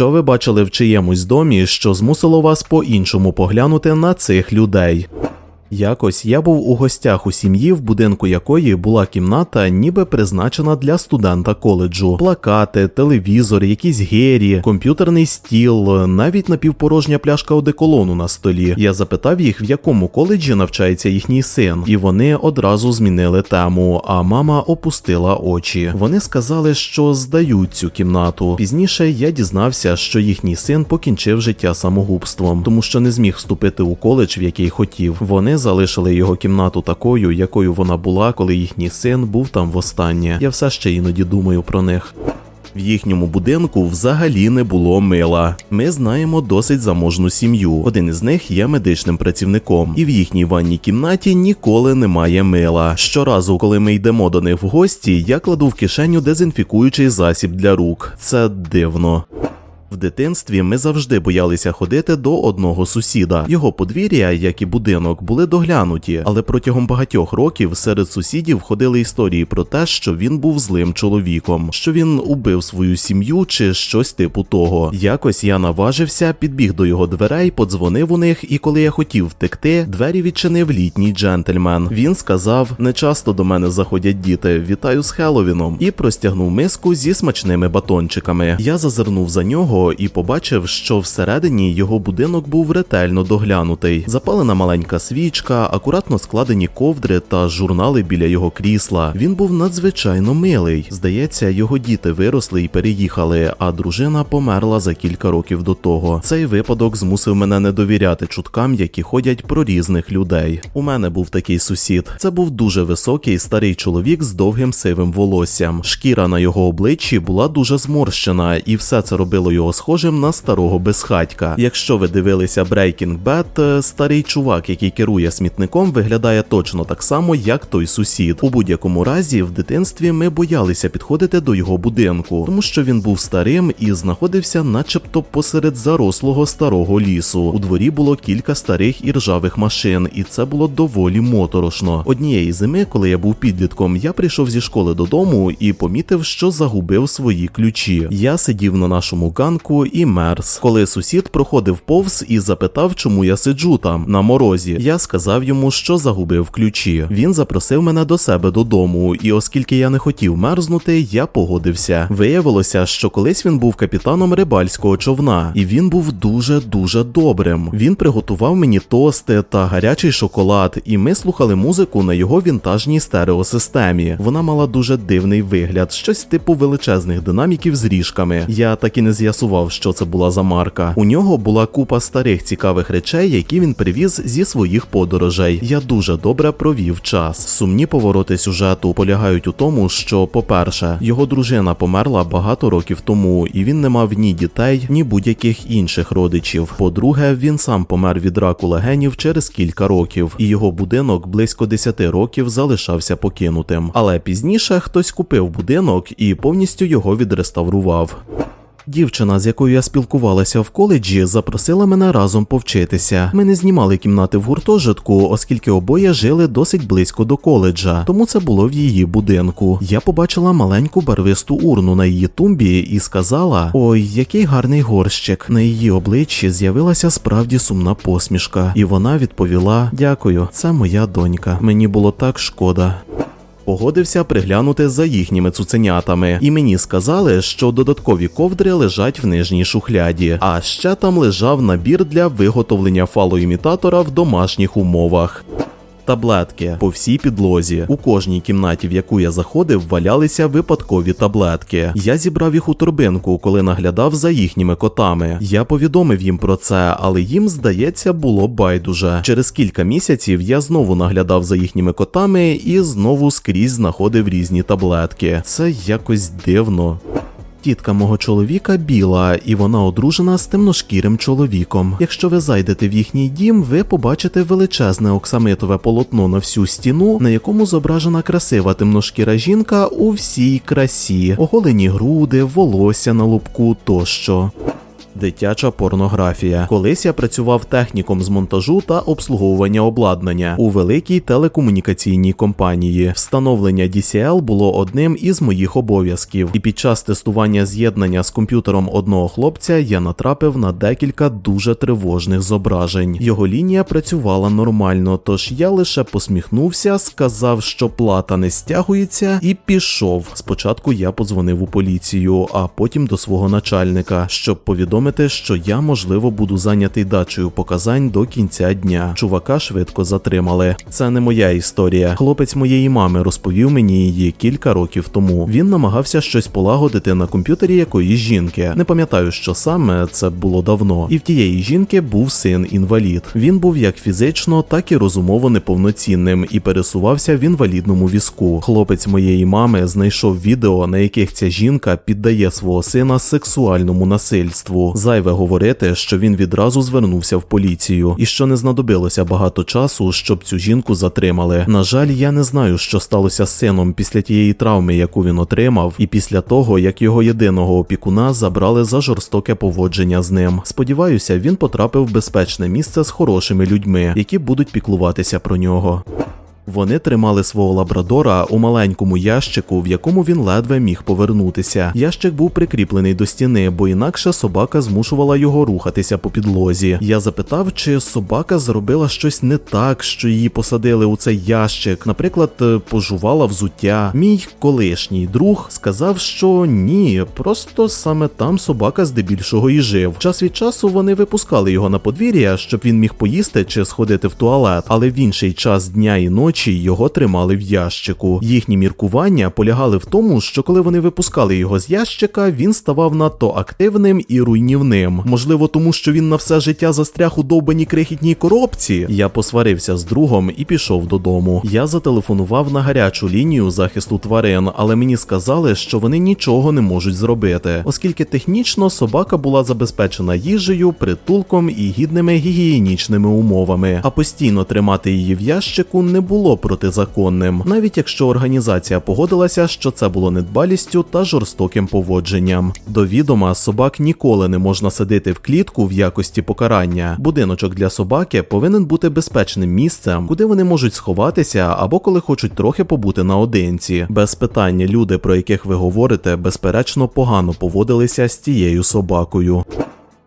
Що ви бачили в чиємусь домі, що змусило вас по-іншому поглянути на цих людей? Якось я був у гостях у сім'ї, в будинку якої була кімната, ніби призначена для студента коледжу. Плакати, телевізор, якісь гері, комп'ютерний стіл, навіть напівпорожня пляшка одеколону на столі. Я запитав їх, в якому коледжі навчається їхній син, і вони одразу змінили тему. А мама опустила очі. Вони сказали, що здають цю кімнату. Пізніше я дізнався, що їхній син покінчив життя самогубством, тому що не зміг вступити у коледж, в який хотів. Вони залишили його кімнату такою, якою вона була, коли їхній син був там востаннє. Я все ще іноді думаю про них. В їхньому будинку взагалі не було мила. Ми знаємо досить заможну сім'ю. Один із них є медичним працівником, і в їхній ванній кімнаті ніколи немає мила. Щоразу, коли ми йдемо до них в гості, я кладу в кишеню дезінфікуючий засіб для рук. Це дивно. В дитинстві ми завжди боялися ходити до одного сусіда. Його подвір'я, як і будинок, були доглянуті, але протягом багатьох років серед сусідів ходили історії про те, що він був злим чоловіком, що він убив свою сім'ю чи щось типу того. Якось я наважився, підбіг до його дверей, подзвонив у них, і коли я хотів втекти, двері відчинив літній джентльмен. Він сказав: не часто до мене заходять діти. Вітаю з Хеловіном, і простягнув миску зі смачними батончиками. Я зазирнув за нього і побачив, що всередині його будинок був ретельно доглянутий. Запалена маленька свічка, акуратно складені ковдри та журнали біля його крісла. Він був надзвичайно милий. Здається, його діти виросли і переїхали, а дружина померла за кілька років до того. Цей випадок змусив мене не довіряти чуткам, які ходять про різних людей. У мене був такий сусід. Це був дуже високий старий чоловік з довгим сивим волоссям. Шкіра на його обличчі була дуже зморщена, і все це робило його схожим на старого безхатька. Якщо ви дивилися Breaking Bad, е, старий чувак, який керує смітником, виглядає точно так само, як той сусід. У будь-якому разі, в дитинстві ми боялися підходити до його будинку, тому що він був старим і знаходився, начебто, посеред зарослого старого лісу. У дворі було кілька старих і ржавих машин, і це було доволі моторошно. Однієї зими, коли я був підлітком, я прийшов зі школи додому і помітив, що загубив свої ключі. Я сидів на нашому ганку і мерз. Коли сусід проходив повз і запитав, чому я сиджу там на морозі. Я сказав йому, що загубив ключі. Він запросив мене до себе додому, і оскільки я не хотів мерзнути, я погодився. Виявилося, що колись він був капітаном рибальського човна, і він був дуже дуже добрим. Він приготував мені тости та гарячий шоколад, і ми слухали музику на його вінтажній стереосистемі. Вона мала дуже дивний вигляд, щось типу величезних динаміків з ріжками. Я так і не з'ясував, що це була за марка. У нього була купа старих цікавих речей, які він привіз зі своїх подорожей. Я дуже добре провів час. Сумні повороти сюжету полягають у тому, що, по-перше, його дружина померла багато років тому, і він не мав ні дітей, ні будь-яких інших родичів. По-друге, він сам помер від раку легенів через кілька років, і його будинок близько 10 років залишався покинутим. Але пізніше хтось купив будинок і повністю його відреставрував. Дівчина, з якою я спілкувалася в коледжі, запросила мене разом повчитися. Ми не знімали кімнати в гуртожитку, оскільки обоє жили досить близько до коледжа, тому це було в її будинку. Я побачила маленьку барвисту урну на її тумбі і сказала: Ой, який гарний горщик. На її обличчі з'явилася справді сумна посмішка, і вона відповіла: Дякую, це моя донька. Мені було так шкода. Погодився приглянути за їхніми цуценятами, і мені сказали, що додаткові ковдри лежать в нижній шухляді, а ще там лежав набір для виготовлення фалоімітатора в домашніх умовах. Таблетки по всій підлозі. У кожній кімнаті, в яку я заходив, валялися випадкові таблетки. Я зібрав їх у торбинку, коли наглядав за їхніми котами. Я повідомив їм про це, але їм, здається, було байдуже. Через кілька місяців я знову наглядав за їхніми котами і знову скрізь знаходив різні таблетки. Це якось дивно. Тітка мого чоловіка біла, і вона одружена з темношкірим чоловіком. Якщо ви зайдете в їхній дім, ви побачите величезне оксамитове полотно на всю стіну, на якому зображена красива темношкіра жінка у всій красі, оголені груди, волосся на лобку тощо. Дитяча порнографія. Колись я працював техніком з монтажу та обслуговування обладнання у великій телекомунікаційній компанії. Встановлення DCL було одним із моїх обов'язків, і під час тестування з'єднання з комп'ютером одного хлопця я натрапив на декілька дуже тривожних зображень. Його лінія працювала нормально, тож я лише посміхнувся, сказав, що плата не стягується, і пішов. Спочатку я подзвонив у поліцію, а потім до свого начальника, щоб повідомити, що я можливо буду зайнятий дачею показань до кінця дня. Чувака швидко затримали. Це не моя історія. Хлопець моєї мами розповів мені її кілька років тому. Він намагався щось полагодити на комп'ютері якоїсь жінки. Не пам'ятаю, що саме це було давно. І в тієї жінки був син інвалід. Він був як фізично, так і розумово неповноцінним і пересувався в інвалідному візку. Хлопець моєї мами знайшов відео, на яких ця жінка піддає свого сина сексуальному насильству. Зайве говорити, що він відразу звернувся в поліцію, і що не знадобилося багато часу, щоб цю жінку затримали. На жаль, я не знаю, що сталося з сином після тієї травми, яку він отримав, і після того, як його єдиного опікуна забрали за жорстоке поводження з ним. Сподіваюся, він потрапив в безпечне місце з хорошими людьми, які будуть піклуватися про нього. Вони тримали свого лабрадора у маленькому ящику, в якому він ледве міг повернутися. Ящик був прикріплений до стіни, бо інакше собака змушувала його рухатися по підлозі. Я запитав, чи собака зробила щось не так, що її посадили у цей ящик, наприклад, е, пожувала взуття. Мій колишній друг сказав, що ні, просто саме там собака здебільшого і жив. Час від часу вони випускали його на подвір'я, щоб він міг поїсти чи сходити в туалет, але в інший час дня і ночі його тримали в ящику. Їхні міркування полягали в тому, що коли вони випускали його з ящика, він ставав надто активним і руйнівним. Можливо, тому що він на все життя застряг у довбаній крихітній коробці. Я посварився з другом і пішов додому. Я зателефонував на гарячу лінію захисту тварин, але мені сказали, що вони нічого не можуть зробити, оскільки технічно собака була забезпечена їжею, притулком і гідними гігієнічними умовами, а постійно тримати її в ящику не було протизаконним, навіть якщо організація погодилася, що це було недбалістю та жорстоким поводженням. До відома собак ніколи не можна садити в клітку в якості покарання. Будиночок для собаки повинен бути безпечним місцем, куди вони можуть сховатися або коли хочуть трохи побути наодинці. Без питання люди, про яких ви говорите, безперечно погано поводилися з тією собакою.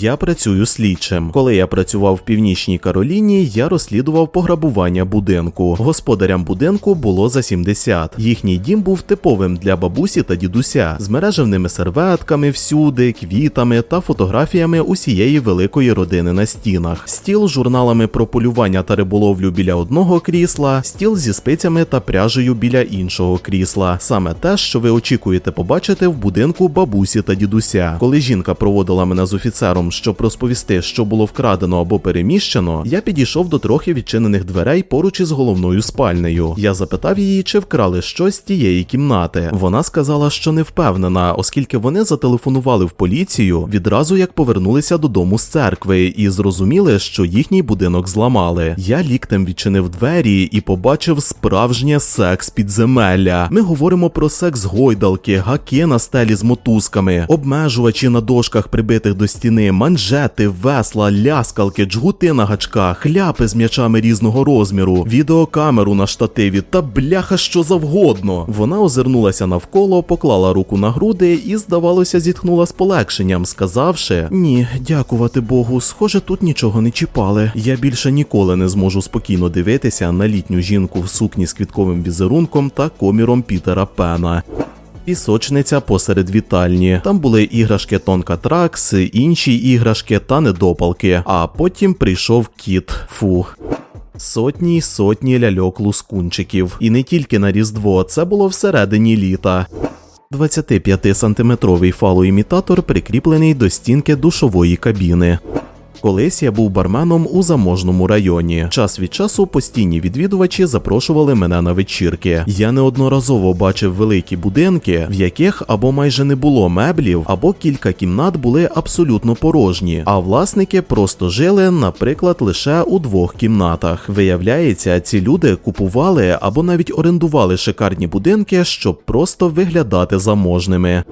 Я працюю слідчим. Коли я працював в північній Кароліні, я розслідував пограбування будинку. Господарям будинку було за 70. Їхній дім був типовим для бабусі та дідуся з мережевними серветками всюди, квітами та фотографіями усієї великої родини на стінах. Стіл з журналами про полювання та риболовлю біля одного крісла, стіл зі спицями та пряжею біля іншого крісла. Саме те, що ви очікуєте побачити в будинку бабусі та дідуся. Коли жінка проводила мене з офіцером, щоб розповісти, що було вкрадено або переміщено, я підійшов до трохи відчинених дверей поруч із головною спальнею. Я запитав її, чи вкрали щось з тієї кімнати. Вона сказала, що не впевнена, оскільки вони зателефонували в поліцію відразу як повернулися додому з церкви і зрозуміли, що їхній будинок зламали. Я ліктем відчинив двері і побачив справжнє секс підземелля. Ми говоримо про секс гойдалки, гаки на стелі з мотузками, обмежувачі на дошках прибитих до стіни, манжети, весла, ляскалки, джгути на гачках, хляпи з м'ячами різного розміру, відеокамеру на штативі та бляха що завгодно. Вона озирнулася навколо, поклала руку на груди і, здавалося, зітхнула з полегшенням, сказавши: Ні, дякувати Богу, схоже, тут нічого не чіпали. Я більше ніколи не зможу спокійно дивитися на літню жінку в сукні з квітковим візерунком та коміром Пітера Пена. Пісочниця посеред вітальні. Там були іграшки Тонка Тракс, інші іграшки та недопалки. А потім прийшов кіт. Фу. Сотні й сотні ляльок лускунчиків. І не тільки на Різдво, це було всередині літа. 25-сантиметровий фалоімітатор прикріплений до стінки душової кабіни. Колись я був барменом у заможному районі. Час від часу постійні відвідувачі запрошували мене на вечірки. Я неодноразово бачив великі будинки, в яких або майже не було меблів, або кілька кімнат були абсолютно порожні, а власники просто жили, наприклад, лише у двох кімнатах. Виявляється, ці люди купували або навіть орендували шикарні будинки, щоб просто виглядати заможними.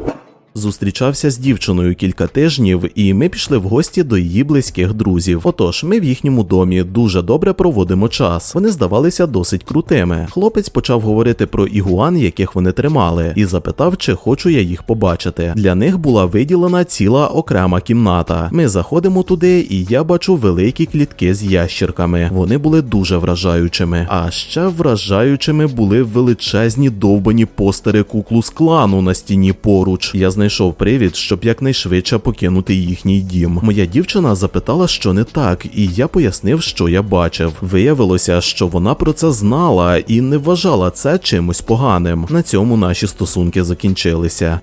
Зустрічався з дівчиною кілька тижнів, і ми пішли в гості до її близьких друзів. Отож, ми в їхньому домі дуже добре проводимо час. Вони здавалися досить крутими. Хлопець почав говорити про ігуан, яких вони тримали, і запитав, чи хочу я їх побачити. Для них була виділена ціла окрема кімната. Ми заходимо туди, і я бачу великі клітки з ящірками. Вони були дуже вражаючими. А ще вражаючими були величезні довбані постери куклу з клану на стіні поруч. Я знайшов привід, щоб якнайшвидше покинути їхній дім. Моя дівчина запитала, що не так, і я пояснив, що я бачив. Виявилося, що вона про це знала і не вважала це чимось поганим. На цьому наші стосунки закінчилися.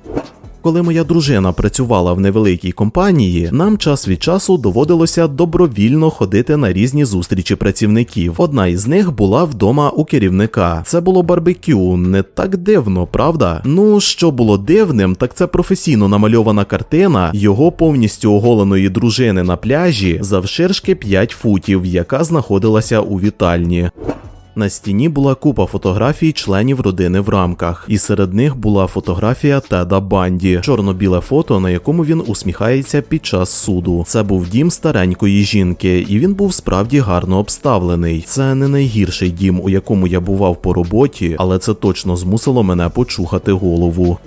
Коли моя дружина працювала в невеликій компанії, нам час від часу доводилося добровільно ходити на різні зустрічі працівників. Одна із них була вдома у керівника. Це було барбекю, не так дивно, правда? Ну що було дивним, так це професійно намальована картина його повністю оголеної дружини на пляжі завширшки 5 футів, яка знаходилася у вітальні. На стіні була купа фотографій членів родини в рамках, і серед них була фотографія Теда Банді, чорно-біле фото, на якому він усміхається під час суду. Це був дім старенької жінки, і він був справді гарно обставлений. Це не найгірший дім, у якому я бував по роботі, але це точно змусило мене почухати голову.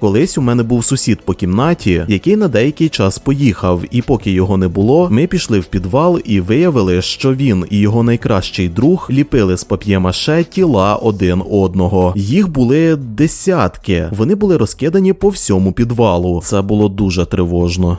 Колись у мене був сусід по кімнаті, який на деякий час поїхав, і поки його не було, ми пішли в підвал і виявили, що він і його найкращий друг ліпили з пап'ємаше тіла один одного. Їх були десятки. Вони були розкидані по всьому підвалу. Це було дуже тривожно.